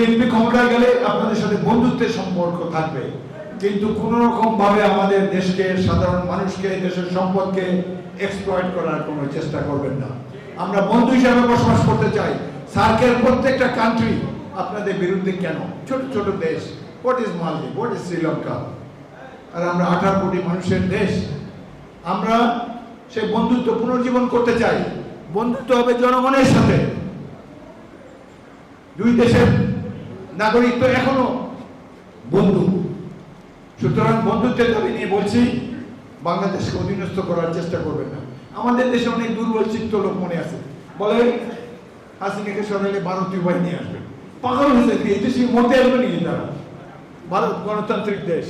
BNP ক্ষমতায় গেলে আপনাদের সাথে বন্ধুত্বের সম্পর্ক থাকবে। কিন্তু কোন রকম ভাবে আমাদের দেশকে, সাধারণ মানুষকে, দেশের সম্পদকে এক্সপ্লয়েট করার কোনো চেষ্টা করবেন না। আমরা বন্ধু হিসাবে বসবাস করতে চাই। সার্কের প্রত্যেকটা কান্ট্রি আপনাদের বিরুদ্ধে কেন? ছোট ছোট দেশ। What is Maldives what is Sri Lanka আর আমরা আঠারো কোটি মানুষের দেশ। আমরা সেই বন্ধুত্ব পুনর্জীবন করতে চাই। বন্ধুত্ব হবে জনগণের সাথে। দুই দেশের নাগরিক তো এখনও বন্ধু। সুতরাং বন্ধুত্বের দাবি নিয়ে বলছি, বাংলাদেশকে অধীনস্থ করার চেষ্টা করবেন না। আমাদের দেশে অনেক দুর্বল চিত্ত লোক মনে আছে। বলে হাসিনাকে সরালে ভারতীয় বাহিনী আসবে। পাগল হয়েছে কি? এই দেশে মতে আসবে নাকি তারা? ভারত গণতান্ত্রিক দেশ।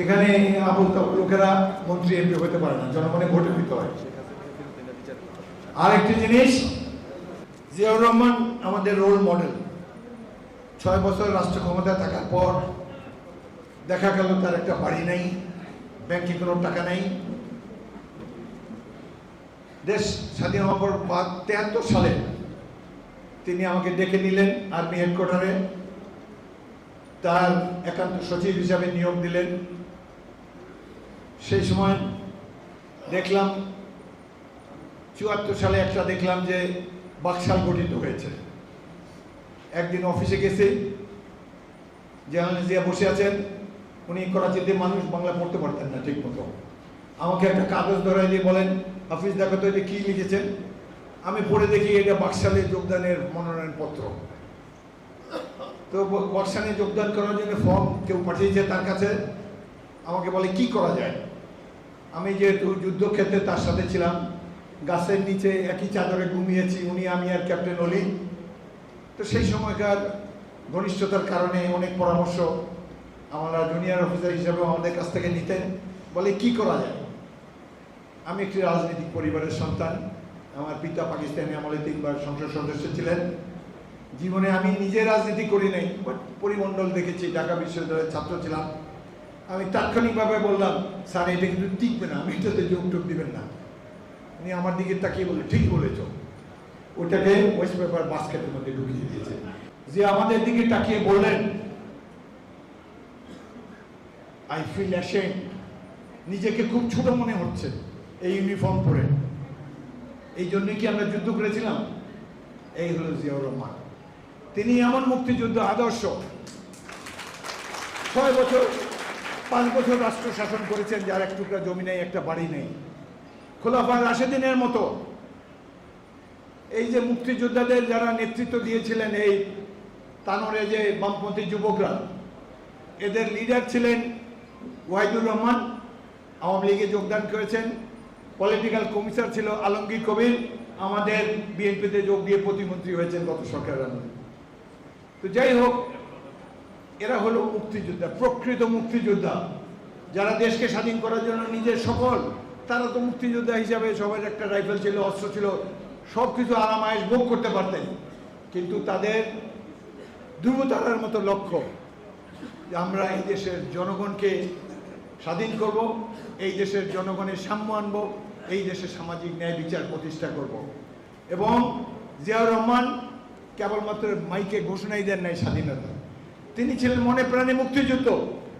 এখানে আবুল তাবুল লোকেরা মন্ত্রী এমপি হতে পারে না, জনগণে ভোটে দিতে হয়। আরেকটি জিনিস, জিয়াউর রহমান আমাদের রোল মডেল ছয় বছর রাষ্ট্র ক্ষমতায় থাকার পর দেখা গেল তার একটা বাড়ি নাই, ব্যাংকে কোনো টাকা নাই। দেশ স্বাধীন হওয়ার পর তেহাত্তর সালে তিনি আমাকে ডেকে নিলেন আর্মি হেডকোয়ার্টারে। তার একান্ত সচিব হিসাবে নিয়োগ দিলেন। সেই সময় দেখলাম, চুয়াত্তর সালে একটা দেখলাম যে বাকশাল গঠিত হয়েছে। একদিন অফিসে গেছি জার্নালিস্ট জিয়া বসে আছেন, উনি করাচিতে মানুষ বাংলা পড়তে পারতেন না ঠিক মতো আমাকে একটা কাগজ ধরাই দিয়ে বলেন, হাফিজ, দেখো তো এটা কি লিখেছেন? আমি পড়ে দেখি এটা বাকশালে যোগদানের মনোনয়ন পত্র তো বাকশালে যোগদান করার জন্য ফর্ম কেউ পাঠিয়েছে তার কাছে, আমাকে বলে, কি করা যায়? আমি যেহেতু যুদ্ধক্ষেত্রে তার সাথে ছিলাম, গাছের নিচে একই চাদরে ঘুমিয়েছি, উনি আমি আর ক্যাপ্টেন অলি। তো সেই সময়কার ঘনিষ্ঠতার কারণে অনেক পরামর্শ আমরা জুনিয়র অফিসার হিসাবে আমাদের কাছ থেকে নিতেন। বলে, কি করা যায়? আমি একটি রাজনৈতিক পরিবারের সন্তান। আমার পিতা পাকিস্তানি আমলে তিনবার সংসদ সদস্য ছিলেন। জীবনে আমি নিজে রাজনীতি করি নাই বাট পরিমণ্ডল দেখেছি, ঢাকা বিশ্ববিদ্যালয়ের ছাত্র ছিলাম। আমি তাৎক্ষণিকভাবে বললাম, স্যার, এটা কিন্তু টিকবে না, আমি এটাতে যোগ টোগ দিবেন না। উনি আমার দিকে তাকিয়ে বলে ঠিক বলেছ। ওটাকে ওয়েস্ট পেপার বাস্কেটের মধ্যে ঢুকিয়ে দিয়েছে। যে আমাদের দিকে তাকিয়ে বললেন আই ফিল অ্যাশেম নিজেকে খুব ছোট মনে হচ্ছে এই ইউনিফর্ম পরে। এই জন্যই কি আমরা যুদ্ধ করেছিলাম? এই হলো জিয়াউর রহমান। তিনি এমন মুক্তিযুদ্ধ আদর্শ। ছয় বছর, পাঁচ বছর রাষ্ট্র শাসন করেছেন, যার এক টুকরা জমি নেই, একটা বাড়ি নেই। খোলাফা রাশেদিনের মতো এই যে মুক্তিযোদ্ধাদের যারা নেতৃত্ব দিয়েছিলেন এই তানোরে যে বামপন্থী যুবকরা, এদের লিডার ছিলেন ওয়াহিদুর রহমান, আওয়ামী লীগে যোগদান করেছেন। পলিটিক্যাল কমিশনার ছিল আলমগীর কবির। আমাদের বিএনপিতে যোগ দিয়ে প্রতিমন্ত্রী হয়েছেন গত সরকারের তো যাই হোক, এরা হলো মুক্তিযোদ্ধা, প্রকৃত মুক্তিযোদ্ধা। যারা দেশকে স্বাধীন করার জন্য নিজের সকল তারা তো মুক্তিযোদ্ধা হিসাবে সবার একটা রাইফেল ছিল, অস্ত্র ছিল। সব কিছু আরামায়েশ ভোগ করতে পারতেন। কিন্তু তাদের ধ্রুবতারার মতো লক্ষ্য যে আমরা এই দেশের জনগণকে স্বাধীন করব, এই দেশের জনগণের সাম্য আনব, এই দেশের সামাজিক ন্যায় বিচার প্রতিষ্ঠা করব। এবং জিয়াউর রহমান কেবলমাত্র মাইকে ঘোষণাই দেন নাই স্বাধীনতা। তিনি ছিলেন মনে প্রাণে মুক্তিযুদ্ধ।